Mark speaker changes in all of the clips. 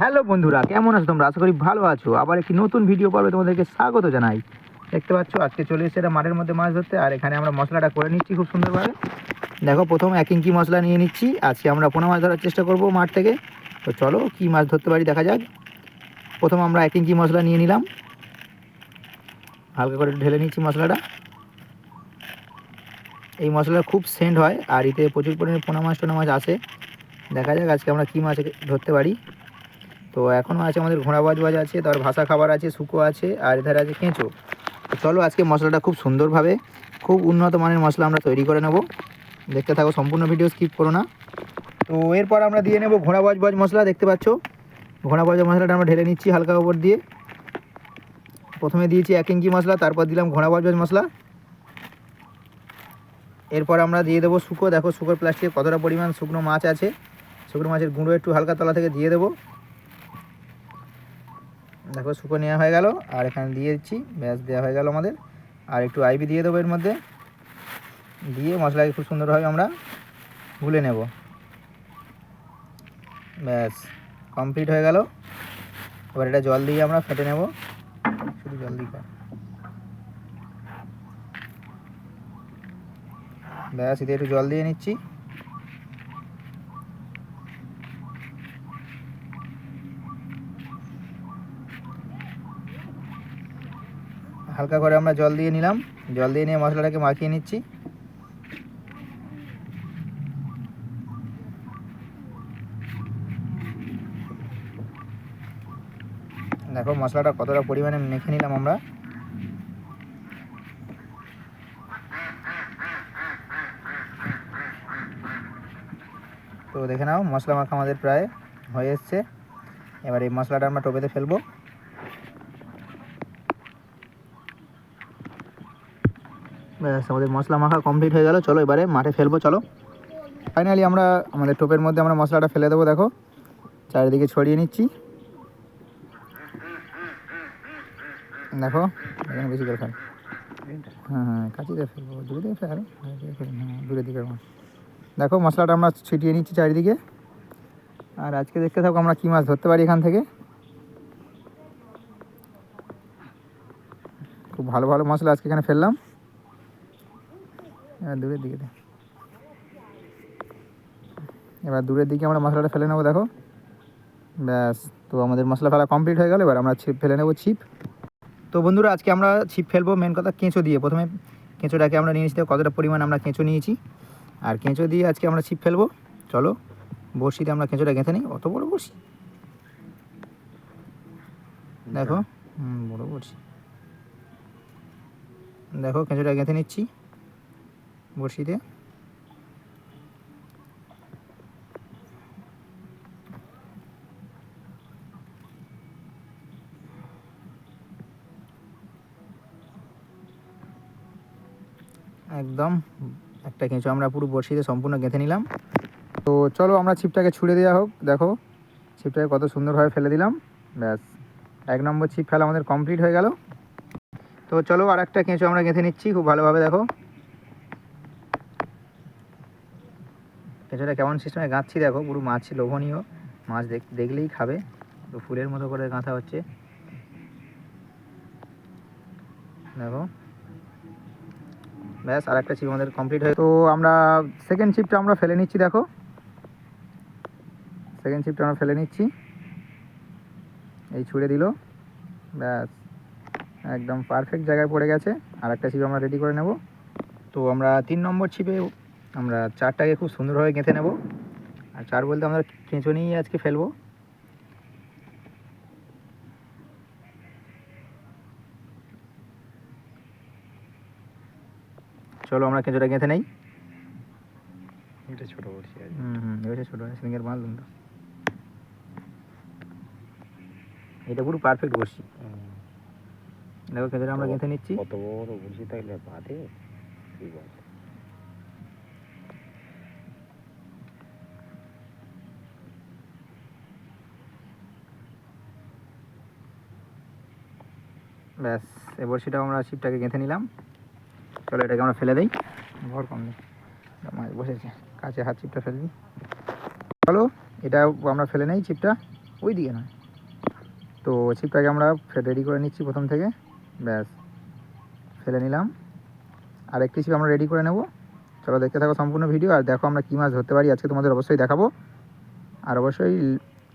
Speaker 1: Hello বন্ধুরা, কেমন আছো তোমরা? আশা করি ভালো আছো। আবার একটি নতুন ভিডিও পর্বে তোমাদেরকে স্বাগত জানাই। দেখতে পাচ্ছ, আজকে চলে এসেছে এটা মাঠের মধ্যে মাছ ধরতে। আর এখানে আমরা মশলাটা করে নিচ্ছি খুব সুন্দরভাবে। দেখো, প্রথম এক ইঞ্চি মশলা নিয়ে নিচ্ছি। আজকে আমরা পোনা মাছ ধরার চেষ্টা করব মাঠ থেকে। তো চলো, কি মাছ ধরতে পারি দেখা যাক। প্রথম আমরা এক ইঞ্চি মশলা নিয়ে নিলাম। হালকা করে ঢেলে নিচ্ছি মশলাটা। এই মশলা খুব সেন্ট হয়, আর এতে প্রচুর পরিমাণে পোনা মাছ টোনা মাছ আসে। দেখা যাক আজকে আমরা কী মাছ ধরতে পারি। তো এখনও আছে আমাদের ঘোড়া বাজ আছে তারপর ভাষা খাবার আছে, শুকো আছে, আর এধারে আছে কেঁচো। চলো আজকে মশলাটা খুব সুন্দরভাবে, খুব উন্নত মানের মশলা আমরা তৈরি করে নেব। দেখতে থাকো, সম্পূর্ণ ভিডিও স্কিপ করো না। তো এরপর আমরা দিয়ে নেব ঘোড়া বাজ মশলা, দেখতে পাচ্ছ? ঘোড়া বাজ মশলাটা আমরা ঢেলে নিচ্ছি হালকা উপর দিয়ে। প্রথমে দিয়েছি এক ইঞ্চি মশলা, তারপর দিলাম ঘোড়া বাজ মশলা। এরপর আমরা দিয়ে দেবো শুকো। দেখো শুকোর প্লাস্টিকে কতটা পরিমাণ শুকনো মাছ আছে। শুকনো মাছের গুঁড়ো একটু হালকা তলা থেকে দিয়ে দেবো। দেখো শুকো নেওয়া হয়ে গেল, আর এখানে দিয়ে দিচ্ছি, ব্যাস দেওয়া হয়ে গেল আমাদের। আর একটু আইবি দিয়ে দেবো এর মধ্যে। দিয়ে মশলাকে খুব সুন্দরভাবে আমরা গুলে নেব। ব্যাস কমপ্লিট হয়ে গেল। এবার এটা জল দিয়ে আমরা ফেটে নেব। শুধু জল কর। ব্যাস, এতে একটু জল দিয়ে নিচ্ছি। হালকা করে আমরা জল দিয়ে নিলাম। জল দিয়ে নিয়ে মশলাটাকে মাখিয়ে নিচ্ছি। দেখো, মশলাটা কতটা পরিমাণে মেখে নিলাম আমরা। তো দেখে নাও, মশলা মাখা আমাদের প্রায় হয়ে এসছে। এবার এই মশলাটা আমরা টোপেতে ফেলব। ব্যাস, আমাদের মশলা মাখা কমপ্লিট হয়ে গেল। চলো এবারে মাঠে ফেলব, চলো। ফাইনালি আমরা আমাদের টোপের মধ্যে আমরা মশলাটা ফেলে দেবো, দেখো। চারিদিকে ছড়িয়ে নিচ্ছি। দেখো, এখানে বেশি করে ফেল। হ্যাঁ হ্যাঁ কাছিতে ফেলব, দূরে দিকে ফেল। কাছে হ্যাঁ দূরের দিকে দেখো, মশলাটা আমরা ছিটিয়ে নিচ্ছি চারিদিকে। আর আজকে দেখতে থাকো আমরা কী মাছ ধরতে পারি এখান থেকে। খুব ভালো ভালো মশলা আজকে এখানে ফেললাম। এবার দূরের দিকে। এবার দূরের দিকে আমরা মশলাটা ফেলে নেব, দেখো। ব্যাস, তো আমাদের মশলা ফেলা কমপ্লিট হয়ে গেল, এবার আমরা ছিপ ফেলে নেব ছিপ। তো বন্ধুরা, আজকে আমরা ছিপ ফেলব মেন কথা কেঁচো দিয়ে। প্রথমে কেঁচোটাকে আমরা নিয়ে নিচ্ছি কতটা পরিমাণ আমরা কেঁচো নিয়েছি। আর কেঁচো দিয়ে আজকে আমরা ছিপ ফেলব। চলো, বড়শিতে আমরা কেঁচোটা গেঁথে নিই, অত বড় বড়শি। দেখো, হুম, বড় বড়শি। দেখো, কেঁচোটা গেঁথে নিচ্ছি। বড়শিতে একদম, একটা কেঁচো আমরা পুরো বড়শিতে সম্পূর্ণ গেঁথে নিলাম। তো চলো আমরা ছিপটাকে ছুড়ে দেওয়া হোক, দেখো, ছিপটাকে কত সুন্দরভাবে ফেলে দিলাম। ব্যাস, এক নম্বর ছিপ ফেলা আমাদের কমপ্লিট হয়ে গেল। তো চলো আর একটা কেঁচো আমরা গেঁথে নিচ্ছি, খুব ভালোভাবে দেখো। কেঁচোটা কেমন সিস্টেমে গাঁথছি দেখো, পুরো মাছ লোভনীয়। মাছ দেখ- দেখলেই খাবে। তো ফুলের মতো করে গাঁথা হচ্ছে। দেখো। ব্যাস আর একটা চিপ আমাদের কমপ্লিট হয়ে তো আমরা সেকেন্ড চিপটা আমরা ফেলে নিচ্ছি, দেখো। সেকেন্ড চিপটা আমরা ফেলে নিচ্ছি। এই ছুড়ে দিল। ব্যাস, একদম পারফেক্ট জায়গায় পড়ে গেছে। আর একটা ছিপ আমরা রেডি করে নেব। তো আমরা তিন নম্বর ছিপে আমরা চারটাকে খুব সুন্দরভাবে গেঁথে নেব। আর চার বলতে আমরা কেঁচো নিয়েই আজকে ফেলব। চলো আমরা কেঁচোটা গেঁথে নেই।
Speaker 2: এটা ছোট
Speaker 1: হুম ছোটো সিঙ্গের মাল তো এটা পুরো পারফেক্ট বসি দেখো কেঁচোটা আমরা গেঁথে নিচ্ছি।
Speaker 2: কত বড় বড়শি থাকলে বাদে ঠিক আছে
Speaker 1: ব্যাস এই বড়শিটাও আমরা ছিপটাকে গেঁথে নিলাম। চলো এটাকে আমরা ফেলে দিই। ভর কম নেই। বসেছে। কাছে হাত ছিপটা ফেলবি চলো এটা আমরা ফেলে নেই ছিপটা ওই দিকে নয়। তো ছিপটাকে আমরা রেডি করে নিচ্ছি প্রথম থেকে। ব্যাস, ফেলে নিলাম। আর একটি ছিপ আমরা রেডি করে নেব। চলো দেখতে থাকো সম্পূর্ণ ভিডিও আর দেখো আমরা কী মাছ ধরতে পারি। আজকে তোমাদের অবশ্যই দেখাবো। আর অবশ্যই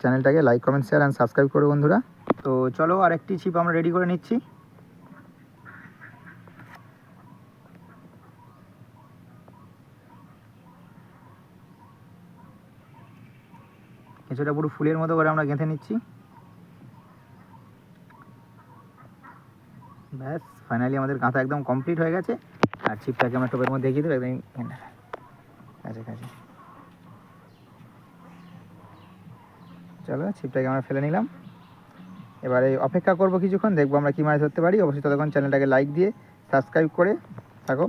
Speaker 1: চ্যানেলটাকে like comment share and subscribe করো বন্ধুরা। তো চলো আর একটি ছিপ আমরা রেডি করে নিচ্ছি। কিছুটা পুরো ফুলের মতো করে আমরা গেঁথে নিচ্ছি। ব্যাস ফাইনালি আমাদের গাঁথা একদম কমপ্লিট হয়ে গেছে। আর ছিপটাকে আমরা টোপের মধ্যে দেখিয়ে দেবো, একদম কাছে কাছে চলো, ছিপটাকে আমরা ফেলে নিলাম। এবারে অপেক্ষা করব কিছুক্ষণ, দেখব আমরা কী মাছ ধরতে পারি। অবশ্যই ততক্ষণ চ্যানেলটাকে লাইক দিয়ে সাবস্ক্রাইব করে থাকো।